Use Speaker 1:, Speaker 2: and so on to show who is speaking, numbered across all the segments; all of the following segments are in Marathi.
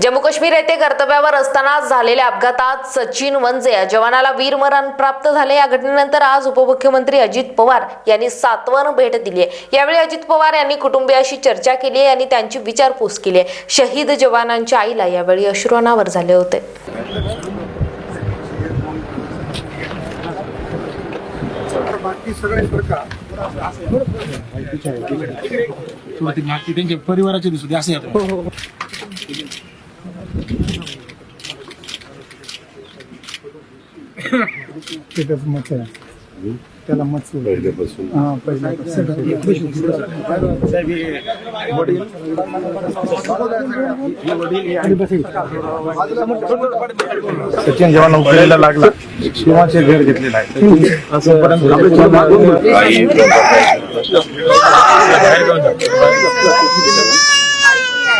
Speaker 1: जम्मू काश्मीर येथे कर्तव्यावर असताना झालेल्या अपघातात सचिन वंजे या जवानाला वीरमरण प्राप्त झाले या घटनेनंतर आज उपमुख्यमंत्री अजित पवार यांनी सातवन भेट दिली आहे यावेळी अजित पवार यांनी कुटुंबियाशी चर्चा केली आहे आणि त्यांची विचारपूस केली आहे शहीद जवानांच्या आईला यावेळी अश्रुनावर झाले होते
Speaker 2: बाकी सगळे
Speaker 3: त्यांच्या परिवाराचे दिसू असं
Speaker 2: मच आहे त्याला मच
Speaker 4: पहिल्यापासून
Speaker 2: हा पहिला
Speaker 5: सचिन जेव्हा नोकरीला लागला शिवाचे घर घेतलेलं आहे तिकडे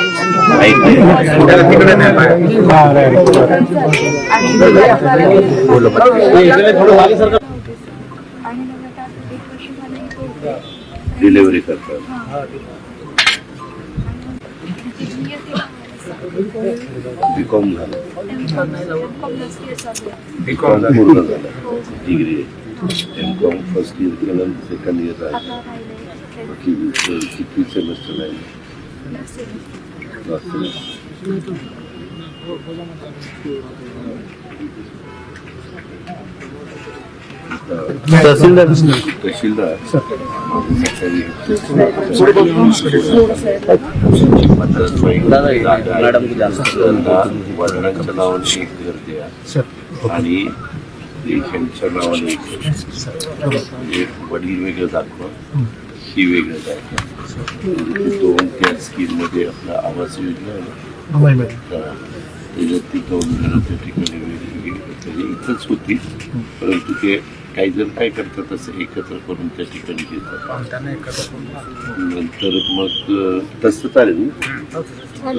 Speaker 6: आणि
Speaker 4: डिलिव्हरी करतात बीकॉम झालं. बीकॉम पूर्ण झालं. Degree M com first year केलं सेकंड इयर आहे बाकी किती सेमेस्टर आहे तहसीलदार वडिलांच्या नावाने एक आणि ह्यांच्या नावाने एक वडील वेगळं दाखवा. ही वेगळं दाखवा दोन त्या स्कीममध्ये आपला आवास योजना. त्याच्यात ती दोन घरं त्या ठिकाणी वेगवेगळी तरी इथंच होती. परंतु ते काही जण काय करतात असं एकत्र करून त्या ठिकाणी घेतात. नंतर मग तसं चालेल ना?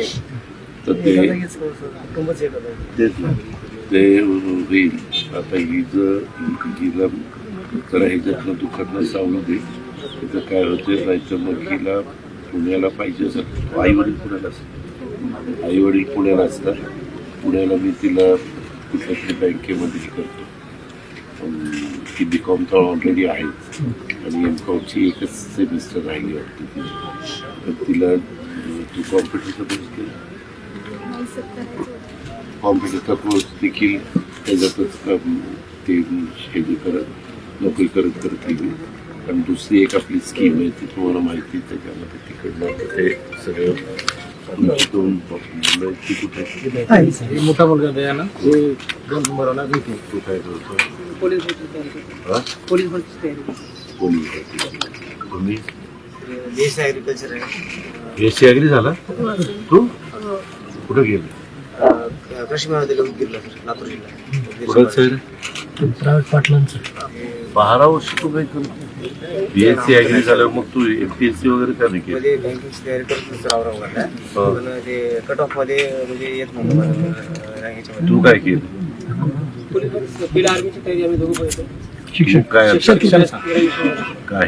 Speaker 4: तर ते तेच ना. ते होईल. आता ही जर हिला जरा ह्याच्यातनं दुखतनं सावरू दे. तिथं काय होते नाहीतर मग पुण्याला पाहिजे असं. आई वडील पुण्याला असतात. आई वडील पुण्याला असतात. पुण्याला मी तिला कुठल्या बँकेमध्ये करतो. ती बी कॉम तर ऑलरेडी आहे. आणि एम कॉमची एकच सेमिस्टर राहिली वाटते ती तर तिला तू कॉम्प्युटरचा कोर्स केला? कॉम्प्युटरचा कोर्स देखील त्याच्यातच ते हे करत नोकरी करत करत गेली. आणि दुसरी एक आपली स्कीम आहे ती तुम्हाला माहिती आहे त्याच्यामध्ये तिकडनं आता ते सगळं दोन ती कुठे?
Speaker 3: हे मोठा मुलगा दोन नंबरला भेटू
Speaker 4: तू काय करतो
Speaker 7: पोलीस भरतीची तयारी
Speaker 4: हा?
Speaker 7: पोलीस भरतीची तयारी
Speaker 4: पोलीस भरती. तुम्ही
Speaker 7: देश ॲग्रिकल्चर आहे
Speaker 4: एस सी अग्री झाला तू कुठं गेले
Speaker 7: कृषी महाविद्यालय लातूर जिल्हा
Speaker 4: कुठं सर
Speaker 3: प्रायव्हेट पाटलांचं
Speaker 4: बारा वर्ष तू काय करतो बी एस सी अग्री झाल्यावर मग तू एम पी एस सी वगैरे का नाही केलं
Speaker 7: मध्ये बँकिंगची तयारी करत
Speaker 4: हो.
Speaker 7: पण ते कट ऑफमध्ये म्हणजे येत नव्हतं मला
Speaker 4: तू काय केलं
Speaker 7: पोलीस भरती आर्मीची तयारी आम्ही दोघं करतो
Speaker 3: शिक्षक
Speaker 4: काय
Speaker 3: शिक्षण
Speaker 4: काय